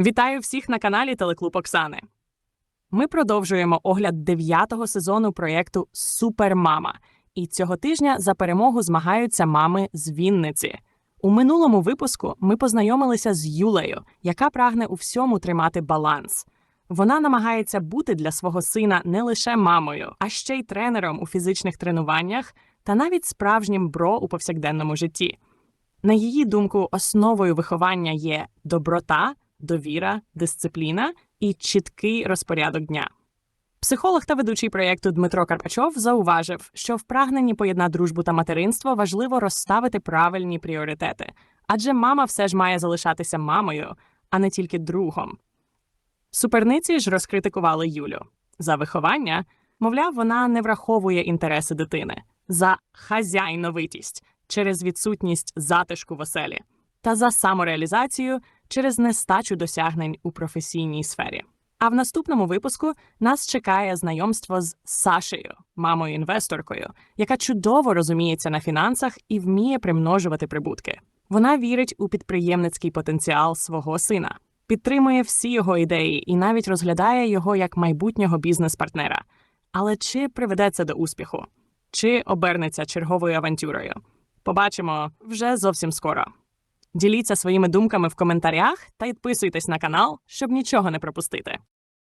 Вітаю всіх на каналі Телеклуб Оксани. Ми продовжуємо огляд дев'ятого сезону проєкту Супермама. І цього тижня за перемогу змагаються мами з Вінниці. У минулому випуску ми познайомилися з Юлею, яка прагне у всьому тримати баланс. Вона намагається бути для свого сина не лише мамою, а ще й тренером у фізичних тренуваннях та навіть справжнім бро у повсякденному житті. На її думку, основою виховання є доброта, довіра, дисципліна і чіткий розпорядок дня. Психолог та ведучий проєкту Дмитро Карпачов зауважив, що в прагненні поєднати дружбу та материнство важливо розставити правильні пріоритети, адже мама все ж має залишатися мамою, а не тільки другом. Суперниці ж розкритикували Юлю за виховання. Мовляв, вона не враховує інтереси дитини за хазяйновитість через відсутність затишку в оселі та за самореалізацію через нестачу досягнень у професійній сфері. А в наступному випуску нас чекає знайомство з Сашею, мамою-інвесторкою, яка чудово розуміється на фінансах і вміє примножувати прибутки. Вона вірить у підприємницький потенціал свого сина, підтримує всі його ідеї і навіть розглядає його як майбутнього бізнес-партнера. Але чи приведе це до успіху? Чи обернеться черговою авантюрою? Побачимо вже зовсім скоро. Діліться своїми думками в коментарях та підписуйтесь на канал, щоб нічого не пропустити.